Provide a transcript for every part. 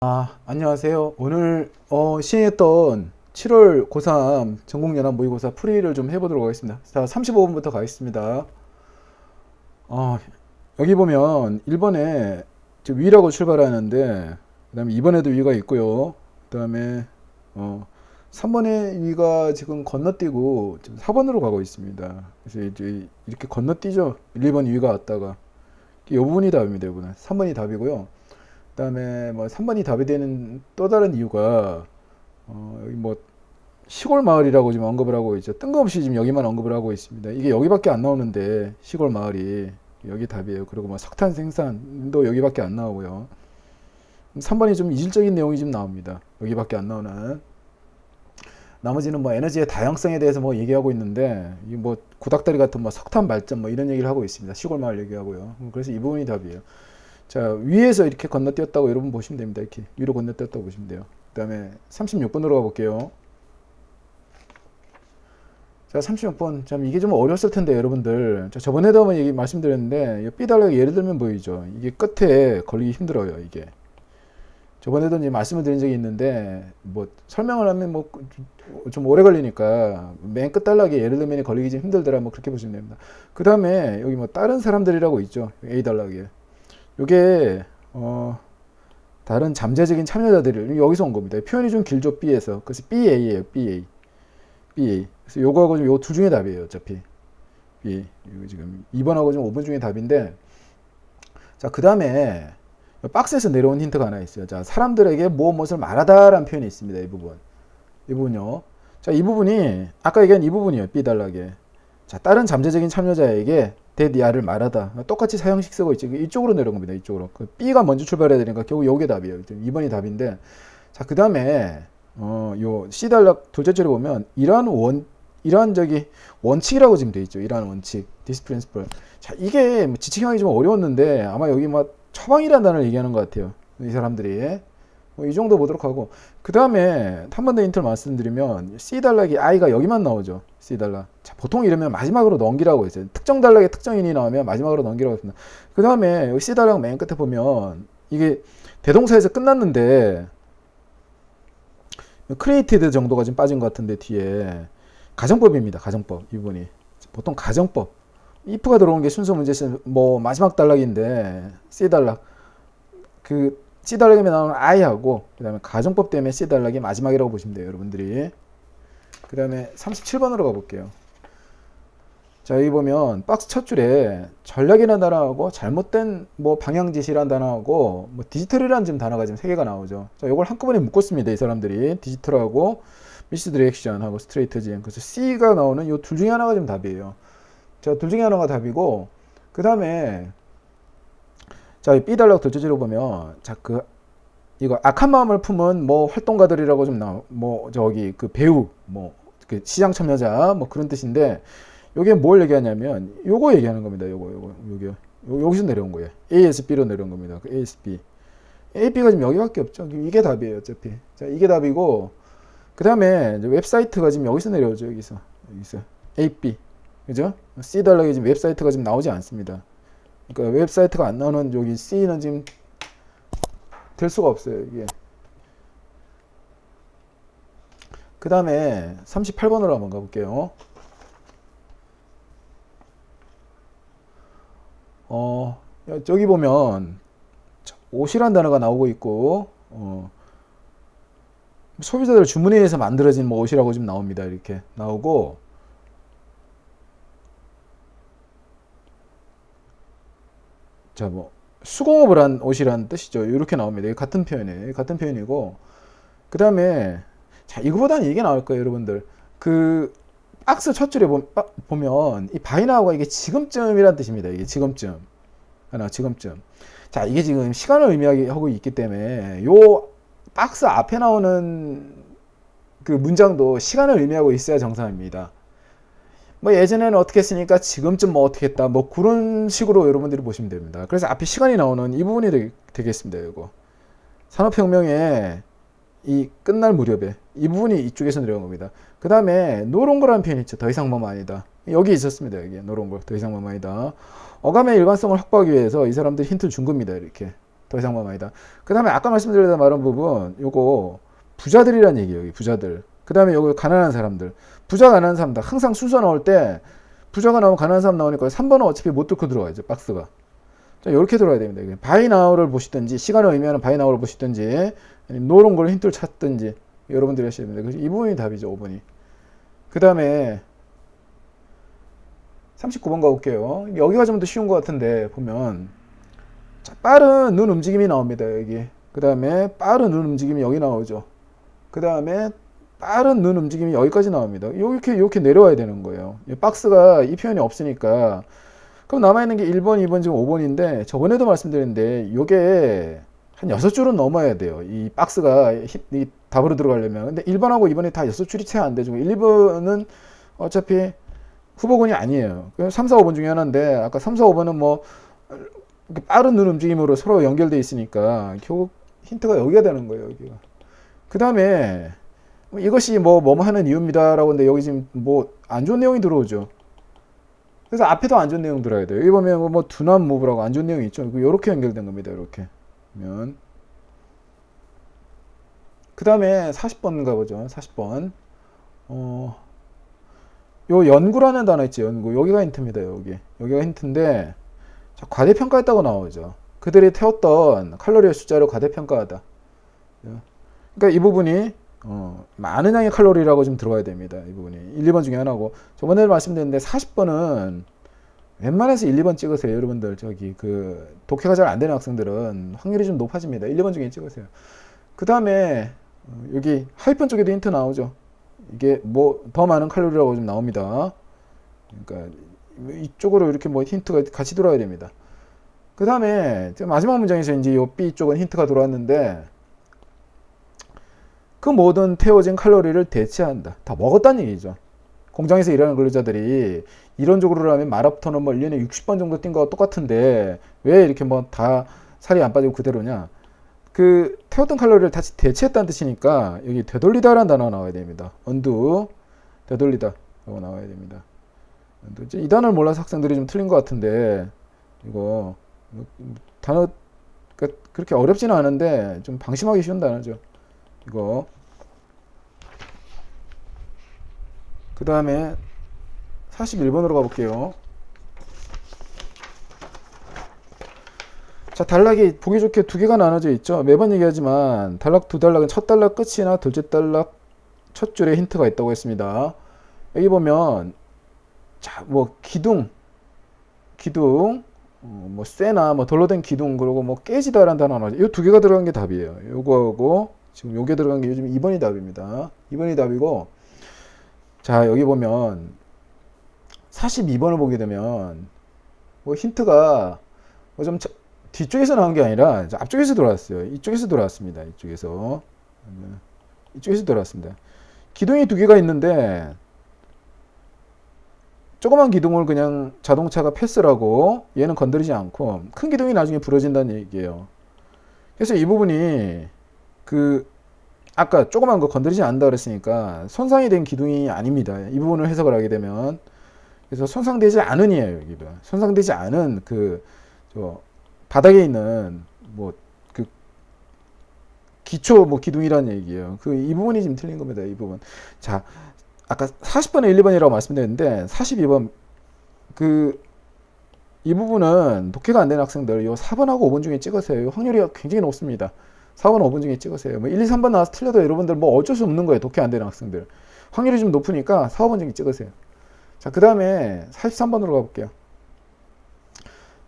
아, 안녕하세요. 오늘 어, 시행했던 7월 고3 전국연합 모의고사 풀이를 좀 해보도록 하겠습니다. 자, 35번부터 가겠습니다. 어, 여기 보면 1번에 위라고 출발하는데 그 다음에 2번에도 위가 있고요. 그 다음에 어, 3번에 위가 지금 건너뛰고 지금 4번으로 가고 있습니다. 그래서 이제 이렇게 건너뛰죠. 1, 2번 위가 왔다가 이 부분이 답입니다. 이번에 3번이 답이고요. 그다음에 뭐 3번이 답이 되는 또 다른 이유가 어 여기 뭐 시골 마을이라고 지금 언급을 하고 있죠. 뜬금없이 지금 여기만 언급을 하고 있습니다. 이게 여기밖에 안 나오는데 시골 마을이 여기 답이에요. 그리고 뭐 석탄 생산도 여기밖에 안 나오고요. 3번이 좀 이질적인 내용이 좀 나옵니다. 여기밖에 안 나오는. 나머지는 뭐 에너지의 다양성에 대해서 뭐 얘기하고 있는데 이뭐 구닥다리 같은 뭐 석탄 발전 뭐 이런 얘기를 하고 있습니다. 시골 마을 얘기하고요. 그래서 이 부분이 답이에요. 자, 위에서 이렇게 건너뛰었다고 여러분 보시면 됩니다. 이렇게 위로 건너뛰었다고 보시면 돼요. 그 다음에 36번으로 가볼게요. 자, 36번. 참, 이게 좀 어려웠을 텐데, 여러분들. 자, 저번에도 한번 얘기 말씀드렸는데, 삐달라고 예를 들면 보이죠. 이게 끝에 걸리기 힘들어요, 이게. 저번에도 이제 말씀을 드린 적이 있는데, 뭐, 설명을 하면 뭐, 좀 오래 걸리니까, 맨 끝달락에 예를 들면 걸리기 좀 힘들더라, 뭐, 그렇게 보시면 됩니다. 그 다음에, 여기 뭐, 다른 사람들이라고 있죠. A달락에. 요게 어 다른 잠재적인 참여자들을 여기서 온 겁니다. 표현이 좀 길죠 B에서 그래서 BA예요 BA BA 그래서 요거하고 요둘 중에 답이에요 어차피 B 이거 지금 2번하고 좀 5번 중에 답인데 자그 다음에 박스에서 내려온 힌트가 하나 있어요. 자 사람들에게 무엇 무엇을 말하다라는 표현이 있습니다. 이 부분 이 부분요. 자 이 부분이 아까 얘기한 이 부분이에요. B 달락에 자 다른 잠재적인 참여자에게 대니아를 말하다. 똑같이 사형식 쓰고 있지. 이쪽으로 내려온 겁니다. 이쪽으로. 그 B가 먼저 출발해야 되니까 결국 요게 답이에요. 2번이 답인데. 자, 그 다음에, 어, 요 C 단락 둘째 줄에 보면, 이러한 원, 이러한 저기 원칙이라고 지금 돼 있죠. 이러한 원칙. 디스 프린스플. 자, 이게 뭐 지칭하기 좀 어려웠는데, 아마 여기 막 처방이라는 단어를 얘기하는 것 같아요. 이 사람들이. 뭐이 정도 보도록 하고. 그 다음에 한 번 더 힌트를 말씀드리면 C 단락이 I가 여기만 나오죠. C 단락. 자, 보통 이러면 마지막으로 넘기라고 했어요. 특정 단락에 특정인이 나오면 마지막으로 넘기라고 했습니다. 그 다음에 C 단락 맨 끝에 보면 이게 대동사에서 끝났는데 크리에이티드 정도가 좀 빠진 것 같은데 뒤에 가정법입니다. 가정법 이 부분이. 보통 가정법. if가 들어온 게 순서 문제에서 뭐 마지막 단락인데 C 단락. 그 C 단락에 나오는 I하고 그 다음에 가정법 때문에 C 단락이 마지막이라고 보시면 돼요 여러분들이. 그 다음에 37번으로 가볼게요. 자 여기 보면 박스 첫 줄에 전략이라는 단어하고 잘못된 뭐 방향 지시라는 단어하고 뭐 디지털이라는 지금 단어가 지금 세 개가 나오죠. 자 이걸 한꺼번에 묶었습니다 이 사람들이. 디지털하고 미스 디렉션하고 스트레이트 진 그래서 C가 나오는 이 둘 중에 하나가 지금 답이에요. 자 둘 중에 하나가 답이고 그 다음에 자, B 달락 둘째로 보면 자, 그 이거 악한 마음을 품은 뭐 활동가들이라고 좀 나와. 뭐 저기 그 배우 뭐 그 시장 참여자 뭐 그런 뜻인데 요게 뭘 얘기하냐면 요거 얘기하는 겁니다. 요거 요거 요게 여기서 내려온 거예요. ASB로 내려온 겁니다. 그 ASB. AB가 지금 여기밖에 없죠. 이게 답이에요, 어차피. 자, 이게 답이고 그다음에 웹사이트가 지금 여기서 내려오죠. 여기서. 여기서. AB. 그죠? C 달락에 지금 웹사이트가 지금 나오지 않습니다. 그러니까 웹사이트가 안 나오는 여기 C는 지금 될 수가 없어요. 이게. 그 다음에 38번으로 한번 가볼게요. 어, 저기 보면 옷이란 단어가 나오고 있고, 어, 소비자들 주문에 의해서 만들어진 뭐 옷이라고 지금 나옵니다. 이렇게 나오고, 자, 뭐 수공업을 한 옷이라는 뜻이죠. 이렇게 나옵니다. 같은 표현이에요. 같은 표현이고 그 다음에 자 이거보다는 이게 나올 거예요, 여러분들. 그 박스 첫 줄에 보면 이 바이나우가 이게 지금쯤이란 뜻입니다. 이게 지금쯤 하나 지금쯤. 자 이게 지금 시간을 의미하고 있기 때문에 요 박스 앞에 나오는 그 문장도 시간을 의미하고 있어야 정상입니다. 뭐 예전에는 어떻게 했으니까 지금쯤 뭐 어떻게 했다 뭐 그런 식으로 여러분들이 보시면 됩니다. 그래서 앞에 시간이 나오는 이 부분이 되, 겠습니다 이거 산업혁명의 이 끝날 무렵에 이 부분이 이쪽에서 내려온 겁니다. 그 다음에 노롱거라는 표현이 있죠. 더 이상 뭐만 아니다. 여기 있었습니다. 여기 노롱거 더 이상 뭐만 아니다. 어감의 일관성을 확보하기 위해서 이 사람들 힌트를 준 겁니다. 이렇게 더 이상만 아니다. 그 다음에 아까 말씀드렸다 말한 부분, 요거 부자들이란 얘기예요. 여기 부자들. 그 다음에 요거 가난한 사람들. 부자 가난한 사람들. 항상 순서 나올 때 부자가 나오면 가난한 사람 나오니까 3번은 어차피 못 뚫고 들어가야죠. 박스가. 자, 이렇게 들어야 됩니다. 바이나우를 보시든지 시간을 의미하는 바이나우를 보시든지 노런 걸 힌트를 찾든지 여러분들이 하셔야 됩니다. 그래서 이 부분이 답이죠. 5번이. 그 다음에 39번 가볼게요. 여기가 좀 더 쉬운 것 같은데 보면 자, 빠른 눈 움직임이 나옵니다. 여기. 그 다음에 빠른 눈 움직임이 여기 나오죠. 그 다음에 빠른 눈 움직임이 여기까지 나옵니다. 이렇게 이렇게 내려와야 되는 거예요. 이 박스가 이 표현이 없으니까 그럼 남아 있는 게 1번, 2번, 지금 5번인데 저번에도 말씀드렸는데 이게 한 6줄은 넘어야 돼요. 이 박스가 히- 이 답으로 들어가려면. 근데 1번하고 2번이 다 6줄이 채 안 되죠. 1, 2번은 어차피 후보군이 아니에요. 3, 4, 5번 중에 하나인데 아까 3, 4, 5번은 뭐 빠른 눈 움직임으로 서로 연결돼 있으니까 결국 힌트가 여기가 되는 거예요. 여기가. 그 다음에 이것이 뭐 뭐뭐 하는 이유입니다라고 하는데 여기 지금 뭐 안 좋은 내용이 들어오죠. 그래서 앞에도 안 좋은 내용 들어야 돼요. 여기 보면 뭐 두남 무브라고 안 좋은 내용이 있죠. 이렇게 연결된 겁니다. 이렇게. 면. 그 다음에 40번 가보죠. 40번. 어, 요 연구라는 단어 있죠. 연구. 여기가 힌트입니다. 여기. 여기가 힌트인데, 자, 과대평가했다고 나오죠. 그들이 태웠던 칼로리의 숫자를 과대평가하다. 그러니까 이 부분이 어, 많은 양의 칼로리라고 좀 들어가야 됩니다. 이 부분이 1, 2번 중에 하나고 저번에 말씀드렸는데 40번은 웬만해서 1, 2번 찍으세요. 여러분들 저기 그 독해가 잘 안 되는 학생들은 확률이 좀 높아집니다. 1, 2번 중에 찍으세요. 그 다음에 어, 여기 하위편 쪽에도 힌트 나오죠. 이게 뭐 더 많은 칼로리라고 좀 나옵니다. 그러니까 이쪽으로 이렇게 뭐 힌트가 같이 들어야 됩니다. 그 다음에 마지막 문장에서 이제 요 B 쪽은 힌트가 들어왔는데 그 모든 태워진 칼로리를 대체한다. 다 먹었다는 얘기죠. 공장에서 일하는 근로자들이 이론적으로 하면 마라톤은 뭐 1년에 60번 정도 뛴 거와 똑같은데 왜 이렇게 뭐 다 살이 안 빠지고 그대로냐. 그 태웠던 칼로리를 다시 대체했다는 뜻이니까 여기 되돌리다라는 단어가 나와야 됩니다. 언두 되돌리다 라고 나와야 됩니다. 이 단어를 몰라서 학생들이 좀 틀린 것 같은데 이거 뭐 단어 그러니까 그렇게 어렵지는 않은데 좀 방심하기 쉬운 단어죠. 이거 그 다음에 41번으로 가볼게요. 자, 단락이 보기 좋게 두 개가 나눠져 있죠. 매번 얘기하지만 단락 두 단락은 첫 단락 끝이나 둘째 단락 첫 줄에 힌트가 있다고 했습니다. 여기 보면 자, 뭐 기둥, 기둥, 어, 뭐 쇠나 뭐 돌로 된 기둥 그리고 뭐 깨지다라는 단어 나오죠. 이 두 개가 들어간 게 답이에요. 요거하고 지금 요게 들어간 게 요즘 2번이 답입니다. 2번이 답이고 자, 여기 보면 42번을 보게 되면 뭐 힌트가 뭐 좀 뒤쪽에서 나온 게 아니라 앞쪽에서 돌아왔어요. 이쪽에서 돌아왔습니다. 이쪽에서. 이쪽에서 돌아왔습니다. 기둥이 두 개가 있는데 조그만 기둥을 그냥 자동차가 패스라고 얘는 건드리지 않고 큰 기둥이 나중에 부러진다는 얘기예요. 그래서 이 부분이 그 아까 조그만 거 건드리지 않는다 그랬으니까 손상이 된 기둥이 아닙니다. 이 부분을 해석을 하게 되면 그래서 손상되지 않은이에요 여기도 손상되지 않은 그 저 바닥에 있는 뭐 그 기초 뭐 기둥이라는 얘기예요. 그 이 부분이 지금 틀린 겁니다. 이 부분. 자 아까 40번에 1, 2번이라고 말씀드렸는데 42번 그 이 부분은 독해가 안 되는 학생들 요 4번하고 5번 중에 찍으세요. 요 확률이 굉장히 높습니다. 4번, 5번 중에 찍으세요. 뭐 1, 2, 3번 나와서 틀려도 여러분들 뭐 어쩔 수 없는 거예요. 독해 안 되는 학생들. 확률이 좀 높으니까 4, 5번 중에 찍으세요. 자, 그 다음에 43번으로 가볼게요.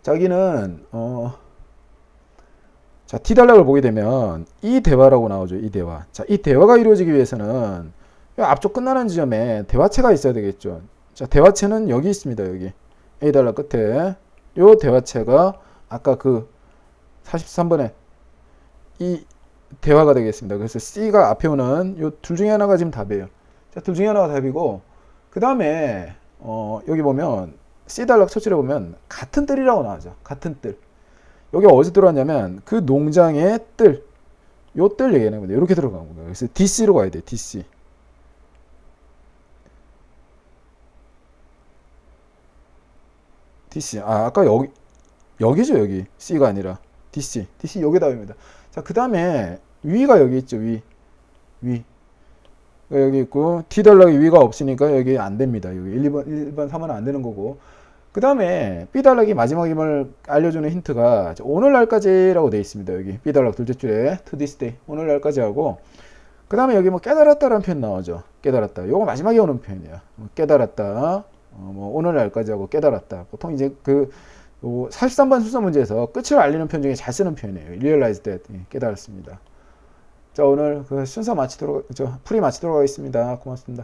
자, 여기는, 어, 자, T 단락을 보게 되면 이 대화라고 나오죠. 이 대화. 자, 이 대화가 이루어지기 위해서는 이 앞쪽 끝나는 지점에 대화체가 있어야 되겠죠. 자, 대화체는 여기 있습니다. 여기. A 단락 끝에. 요 대화체가 아까 그 43번에 이 대화가 되겠습니다. 그래서 C가 앞에 오는 요둘 중에 하나가 지금 답이에요. 자, 둘 중에 하나가 답이고, 그 다음에, 어, 여기 보면, C 단락 첫줄에 보면, 같은 뜰이라고 나오죠. 같은 뜰. 여기 어디서 들어왔냐면, 그 농장의 뜰. 요 뜰 얘기하는 겁니다. 이렇게 들어간 겁니다. 그래서 DC로 가야 돼요. DC. DC. 아, 아까 여기, 여기죠, 여기. C가 아니라. DC. DC 여기 답입니다. 자, 그 다음에 위가 여기 있죠. 위. 위. 여기 있고 D 달락이 위가 없으니까 여기 안 됩니다. 여기 1, 2번, 1번, 3번은 안 되는 거고. 그 다음에 B 달락이 마지막 임을 알려주는 힌트가 자, 오늘날까지라고 되어 있습니다. 여기 B 달락 둘째 줄에 to this day 오늘날까지 하고 그 다음에 여기 뭐 깨달았다라는 표현 나오죠. 깨달았다. 요거 마지막에 오는 표현이에요. 뭐 깨달았다. 어, 뭐 오늘날까지 하고 깨달았다. 보통 이제 그 요 43번 수사 문제에서 끝을 알리는 표현 중에 잘 쓰는 표현이에요. realize that. 예, 깨달았습니다. 자, 오늘 그 순서 마치도록, 저, 풀이 마치도록 하겠습니다. 고맙습니다.